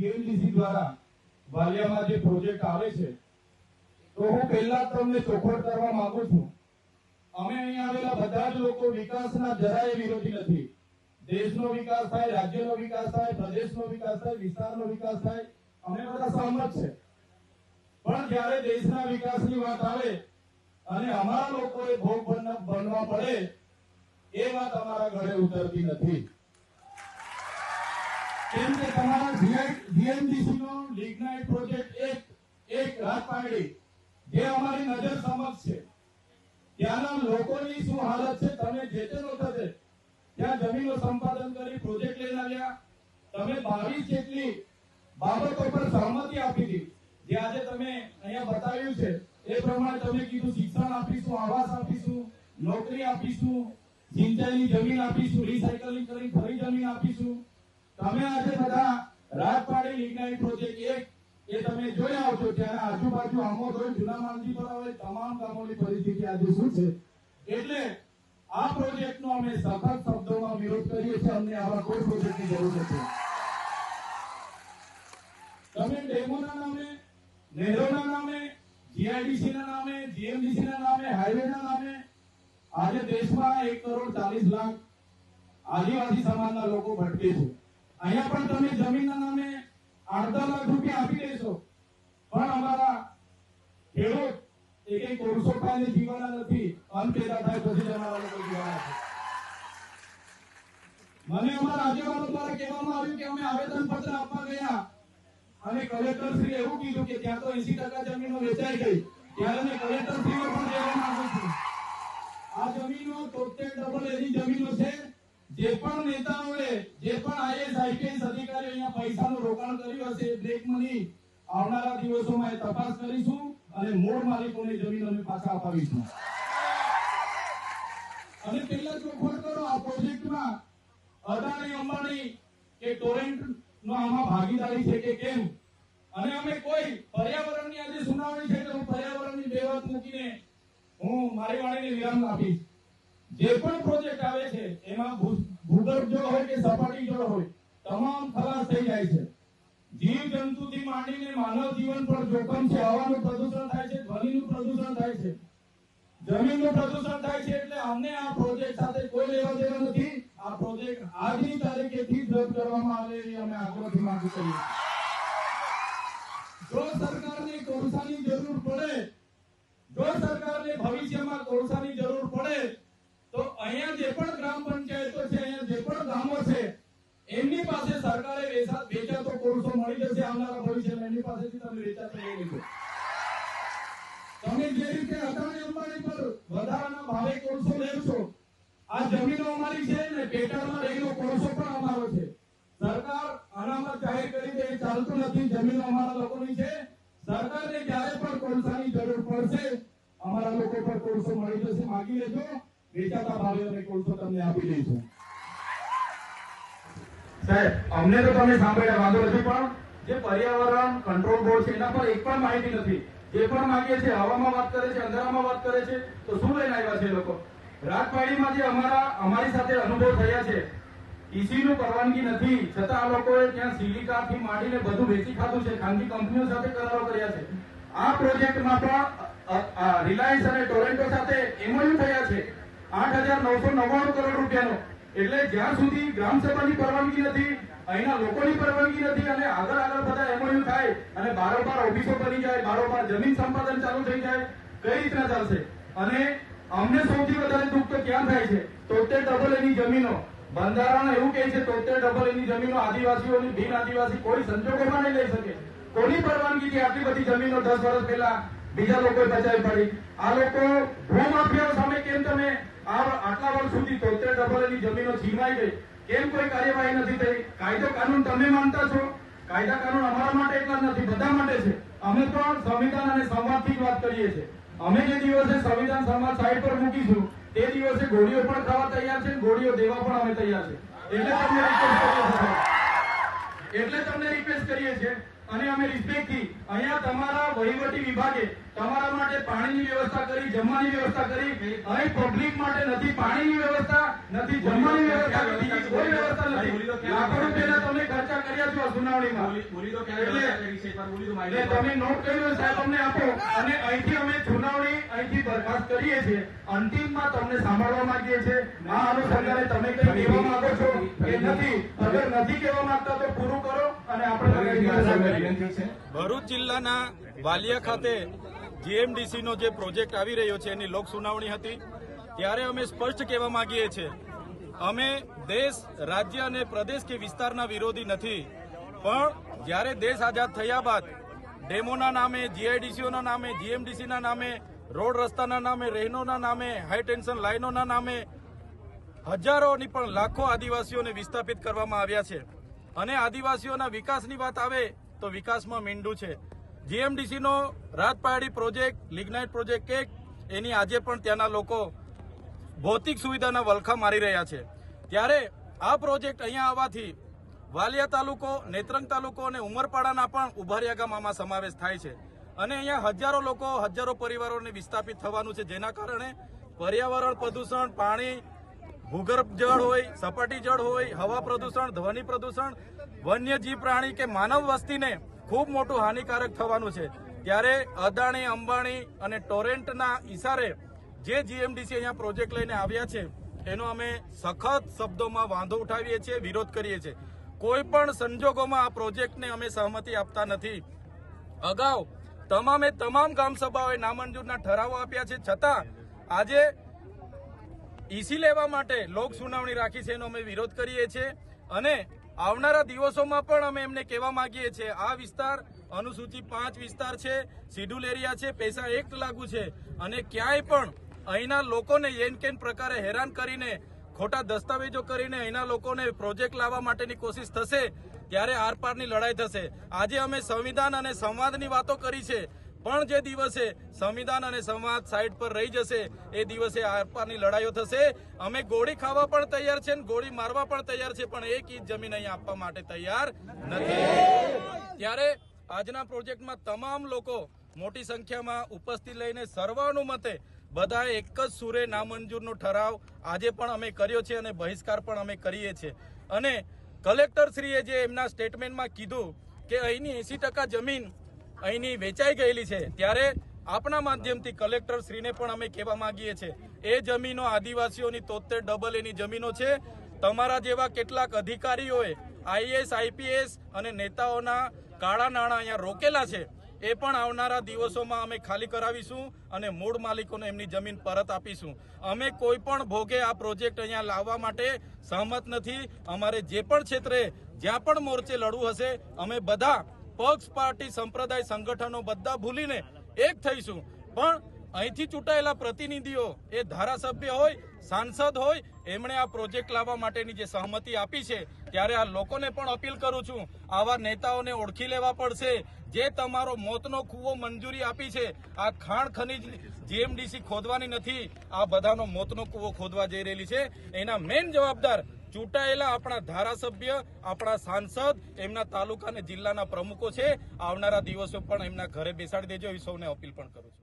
GMDC દ્વારા વાલિયામાં જે project આવે છે, તો હું પહેલા તમને ચોખવટ કરવા માંગુ છું. અમે અહીં આવેલા બધા જ લોકો વિકાસના જરાય વિરોધી નથી. દેશનો વિકાસ થાય, રાજ્યનો વિકાસ થાય, પ્રદેશનો વિકાસ થાય, વિસ્તારનો વિકાસ થાય, અમે બધા સહમત છે. પણ જ્યારે દેશના વિકાસની વાત આવે અને અમારા લોકોએ ભોગ બન- બનવા પડે, એ વાત અમારા ઘરે ઉતરતી નથી. કેમ કે તમારા જીએમડીસી નો લિગ્નાઇટ પ્રોજેક્ટ એક એક રાત પાડી. જે અમારી નજર સમક્ષ છે. ત્યાંના લોકોની શું હાલત છે? તમે જે તે વખતે ત્યાં જમીનો સંપાદન કરી પ્રોજેક્ટ લઈને આવ્યા. તમે બાવીસ જેટલી બાબતો પર સહમતિ આપી હતી. જે આજે તમે અહીંયા બતાવ્યું છે. એ પ્રમાણે તમે કીધું, શિક્ષણ આપીશું, આવાસ આપીશું, નોકરી આપીશું, સિંચાઈની જમીન આપીશું રિસાયકલિંગ કરી ફરી જમીન આપીશું. તમે આજે બધા રાજપાડી લિગ્નાઇટ પ્રોજેક્ટ એક એ તમે જોઈ આવો છો ત્યારે આજુબાજુ આમોદ હોય જૂના માંગજી પર હોય તમામ ગામોની પરિસ્થિતિ આજે શું છે? એટલે આ પ્રોજેક્ટનો અમે સખત શબ્દોમાં વિરોધ કરીએ છીએ, અમને આવા કોઈ પ્રોજેક્ટની જરૂર નથી. તમે ડેમોના નામે, નહેરોના નામે જીઆઈડીસી ના નામે જીએમડીસી ના નામે, હાઈવેના નામે, આજે દેશમાં એક કરોડ ચાલીસ લાખ આદિવાસી સમાજના લોકો ભટકે છે. અહીંયા પણ તમે જમીનના નામે અડધા લાખ રૂપિયા આપી દેશો. પણ અમારા ખેડૂત એક એક કોરસો ખાઈને જીવાના નથી. અન્ન પેદા થાય પછી જ અમારા લોકો જીવવાના છે મને અમારા આગેવાનો દ્વારા કહેવામાં આવ્યું કે અમે આવેદન પત્ર આપવા ગયા. અને કલેક્ટર શ્રી એવું કીધું કે ત્યાં તો 80% જમીનો વેચાઈ ગઈ. ત્યારે મેં કલેક્ટર શ્રી પણ કહેવા માંગુ છું. આ જમીનો તોતેર ડબલ એની જમીનો છે. જે પણ નેતાઓએ, જે પણ આઈએસ આઈપીએસ અધિકારીઓ અહીંયા પૈસાનું રોકાણ કર્યું હશે બ્લેક મની આવનારા દિવસોમાં એ તપાસ કરીશું અને મૂળ માલિકોની જમીન અમે પાછા અપાવીશું. અને પેલા ચોખવટ કરો આ પ્રોજેક્ટમાં અદાણી, અંબાણી કે ટોરેન્ટ નો આમાં ભાગીદારી છે કે કેમ? અને અમે કોઈ પર્યાવરણની આજે સુનાવણી છે તો હું પર્યાવરણની બે વાત મૂકીને હું મારી વાણીને વિરામ આપીશ. જે પણ પ્રોજેક્ટ આવે છે એમાં ભૂગર્ભ જળ હોય કે સપાટી જળ હોય, તમામ ખલાસ થઈ જાય છે. જીવ જંતુથી માંડીને માનવ જીવન પર જોખમ છે, હવાનું પ્રદૂષણ થાય છે, ધ્વનિનું પ્રદૂષણ થાય છે. જમીનનું પ્રદૂષણ થાય છે એટલે અમને આ પ્રોજેક્ટ સાથે કોઈ લેવા દેવા નથી. આ પ્રોજેક્ટ આજની તારીખેથી જ રદ કરવામાં આવે એવી અમે આગ્રહથી માંગ કરીએ જો સરકારને કોલસાની જરૂર પડે, જો સરકારને ભવિષ્યમાં કોલસાની જરૂર પડે તો અહીંયા જે પણ ગ્રામ પંચાયતો છે અહીંયા જે પણ ગામો છે એમની પાસે સરકારે વેચા- વેચાતો કોલસો મળી જશે આવનારા ભવિષ્યમાં એની પાસેથી તમે રિચાર્જ લઈ લેજો તમે જે રીતે અદાણી અંબાણી પર વધારાના ભાવે કોલસો લેવ આ જમીનો અમારી છે ને પેટાળમાં રહેલો કોલસો પણ અમારો છે. સરકાર અનામત જાહેર કરી દે ચાલતું નથી, જમીનો અમારા લોકોની છે. સરકારને જ્યારે પણ કોલસાની જરૂર પડશે, અમારા લોકો પર કોલસો મળી જશે, માગી લેજો. વેચાતા ભાવે અમે કોલસો તમને આપી દઈશું. સાહેબ, અમને તો તમે સાંભળ્યા, વાંધો નથી પણ જે પર્યાવરણ કંટ્રોલ બોર્ડ છે, એના પર એક પણ માહિતી નથી. જે પણ માંગે છે હવામાં વાત કરે છે, અંધારામાં વાત કરે છે, તો શું લઈને આવ્યા છે એ લોકો? રાજપાડીમાં જે અમારા, અમારી સાથે અનુભવ થયા છે ઈસી નું પરવાનગી નથી. છતાં આ લોકોએ ત્યાં સિલિકા થી માંડીને બધું વેચી ખાધું છે, ખાનગી કંપનીઓ સાથે કરારો કર્યા છે. આ પ્રોજેક્ટમાં પણ રિલાયન્સ અને ટોરેન્ટો સાથે એમઓયુ થયા છે. આઠ હજાર નવસો નવ્વાણું કરોડ રૂપિયાનો. એટલે જ્યાં સુધી ગ્રામ સભાની પરવાનગી નથી, અહીંના લોકોની પરવાનગી નથી અને આગળ આગળ બધા એમઓયુ થાય અને બારોબાર ઓફિસો બની જાય, બારોબાર જમીન સંપાદન ચાલુ થઈ જાય, કઈ રીતના ચાલશે? અને અમને સૌથી વધારે દુઃખ તો ક્યાં થાય છે? તોતેર ડબલ એની જમીનો. બંધારણ એવું કહે છે, તોતેર ડબલ એની જમીનો આદિવાસીઓની, બિન આદિવાસી કોઈ સંજોગોમાં નહીં લઈ શકે. કોની પરવાનગીથી આટલી બધી જમીનો દસ વર્ષ પહેલા બીજા લોકો બચાવી પડી. આ લોકો ભૂમાફિયાઓ સામે કેમ તમે આટલા વર્ષ સુધી તોતેર ડબલ એની જમીનો છીનવાઈ ગઈ? કેમ કોઈ કાર્યવાહી નથી થઈ? કાયદો કાનૂન તમે માનતા છો? કાયદા કાનૂન અમારા માટે એટલા નથી, બધા માટે છે. અમે પણ સંવિધાન અને સંવાદથી જ વાત કરીએ છીએ. અમે જે દિવસે સંવિધાન સંવાદ સાઈડ પર મૂકીશું, તે દિવસે ગોળીઓ પણ ખાવા તૈયાર છે ગોળીઓ દેવા પણ અમે તૈયાર છે. એટલે તમને રિક્વેસ્ટ કરીએ છીએ એટલે તમને રિક્વેસ્ટ કરીએ છીએ અને અમે રિસ્પેક્ટથી અહીંયા તમારા વહીવટી વિભાગે તમારા માટે પાણીની વ્યવસ્થા કરી જમવાની વ્યવસ્થા કરી. અહીં પબ્લિક માટે નથી પાણીની વ્યવસ્થા નથી જમવાની વ્યવસ્થા કે કોઈ વ્યવસ્થા નથી. લાખો રૂપિયાના તમે ખર્ચા કર્યા છો સુનાવણીમાં. એટલે- કરી. તમે નોટ કર્યું સાહેબ અમને આપો. અને અહીંથી અમે સુનાવણી અહીંથી બરખાસ્ત કરીએ છીએ. અંતિમમાં તમને સાંભળવા માંગીએ છીએ. આ અનુસંધાને તમે કઈ કહેવા માંગો છો કે નથી? અગર નથી કહેવા માંગતા તો પૂરું કરો અને આપણે ભરૂચ જિલ્લાના વાલિયા ખાતે જીએમડીસી નો જે પ્રોજેક્ટ આવી રહ્યો છે એની લોક સુનાવણી હતી. ત્યારે અમે સ્પષ્ટ કહેવા માંગીએ છીએ, અમે દેશ, રાજ્ય અને પ્રદેશ કે વિસ્તારના વિરોધી નથી. પણ જ્યારે દેશ આઝાદ થયા બાદ ડેમોના નામે, જીઆઈડીસીઓના નામે, જીએમડીસીના નામે, રોડ રસ્તાના નામે, રહેનોના નામે, હાઈ ટેન્શન લાઇનોના નામે હજારોની પણ લાખો આદિવાસીઓને વિસ્થાપિત કરવામાં આવ્યા છે. અને આદિવાસીઓના વિકાસની વાત આવે તો વિકાસમાં મીંડું છે. જીએમડીસીનો રાતપાડી પ્રોજેક્ટ, લિગ્નાઇટ પ્રોજેક્ટ એક એની આજે પણ ત્યાંના લોકો ભૌતિક સુવિધાના વલખા મારી રહ્યા છે. ત્યારે આ પ્રોજેક્ટ અહીંયા આવવાથી વાલિયા તાલુકો, નેત્રંગ તાલુકો અને ઉમરપાડાના પણ ઉભારિયા ગામમાં સમાવેશ થાય છે. અને અહીંયા હજારો લોકો, હજારો પરિવારોને વિસ્થાપિત થવાનું છે. જેના કારણે પર્યાવરણ પ્રદૂષણ, પાણી ભૂગર્ભ જળ હોય, સપાટી જળ હોય, હવા પ્રદૂષણ, ધ્વનિ પ્રદૂષણ, વન્યજીવ પ્રાણી કે માનવ વસ્તીને ખૂબ મોટું હાનિકારક થવાનું છે. ત્યારે અદાણી, અંબાણી અને ટોરેન્ટના ઈશારે જે જીએમડીસી અહીંયા પ્રોજેક્ટ લઈને આવ્યા છે, એનો અમે સખત શબ્દોમાં વાંધો ઉઠાવીએ છીએ, વિરોધ કરીએ છીએ. કોઈ પણ સંજોગોમાં આ પ્રોજેક્ટને અમે સહમતિ આપતા નથી. અગાઉ તમામે તમામ ગામસભાઓએ નામંજૂરના ઠરાવો આપ્યા છે. છતાં આજે ઈસી લેવા માટે લોક સુનાવણી રાખી છે એનો અમે વિરોધ કરીએ છીએ. અને આવનારા દિવસોમાં પણ અમે એમને કહેવા માંગીએ છીએ, આ વિસ્તાર અનુસૂચિ પાંચ વિસ્તાર છે, શિડ્યુલ એરિયા છે, પૈસા એક્ટ લાગુ છે. અને ક્યાંય પણ અહીંના લોકોને એન કેન પ્રકારે હેરાન કરીને, ખોટા દસ્તાવેજો કરીને અહીંના લોકોને પ્રોજેક્ટ લાવવા માટેની કોશિશ થશે, ત્યારે આરપારની લડાઈ થશે. આજે અમે સંવિધાન અને સંવાદની વાતો કરી છે પણ જે દિવસે સંવિધાન અને સંવાદ સાઈડ પર રહી જશે, એ દિવસે આરપારની લડાઈઓ થશે. અમે ગોળી ખાવા પણ તૈયાર છે ગોળી મારવા પણ તૈયાર છે, પણ એક ઇંચ જમીન અહીં આપવા માટે તૈયાર નથી. ત્યારે આજના પ્રોજેક્ટમાં તમામ લોકો મોટી સંખ્યામાં ઉપસ્થિત લઈને સર્વાનુમતે બધાએ એક જ સુરે નામંજૂરનો ઠરાવ આજે પણ અમે કર્યો છે અને બહિષ્કાર પણ અમે કરીએ છીએ. અને કલેક્ટરશ્રીએ જે એમના સ્ટેટમેન્ટમાં કીધું કે અહીંની એસી જમીન અહીંની વેચાઈ ગયેલી છે. ત્યારે આપણા માધ્યમથી કલેક્ટર શ્રીને પણ અમે કહેવા માંગીએ છીએ, એ જમીનો આદિવાસીઓની તોતેર ડબલ એની જમીનો છે. તમારા જેવા કેટલાક અધિકારીઓએ આઈએસ આઈપીએસ અને નેતાઓના કાળા નાણાં અહીંયા રોકેલા છે. એ પણ આવનારા દિવસોમાં અમે ખાલી કરાવીશું અને મૂળ માલિકોને એમની જમીન પરત આપીશું. અમે કોઈ પણ ભોગે આ પ્રોજેક્ટ અહીંયા લાવવા માટે સહમત નથી. અમારે જે પણ ક્ષેત્રે જ્યાં પણ મોરચે લડવું હશે, અમે બધા પક્ષ, પાર્ટી, સંપ્રદાય, સંગઠનો બધા ભૂલીને એક થઈશું. પણ અહીંથી ચૂંટાયેલા પ્રતિનિધિઓ એ ધારાસભ્ય હોય, સાંસદ હોય, એમણે આ પ્રોજેક્ટ લાવવા માટેની જે સહમતિ આપી છે, ત્યારે આ લોકોને પણ અપીલ કરું છું, આવા નેતાઓને ઓળખી લેવા પડશે. જે તમારો મોતનો કૂવો મંજૂરી આપી છે, આ ખાણ ખનીજ જીએમડીસી ખોદવાની નથી, આ બધાનો મોતનો કૂવો ખોદવા જઈ રહેલી છે. એના મેઇન જવાબદાર ચૂંટાયેલા આપણા ધારાસભ્ય, આપણા સાંસદ, એમના તાલુકા અને જિલ્લાના પ્રમુખો છે. આવનારા દિવસો પણ એમના ઘરે બેસાડી દેજો. એવી સૌને અપીલ પણ કરું છું.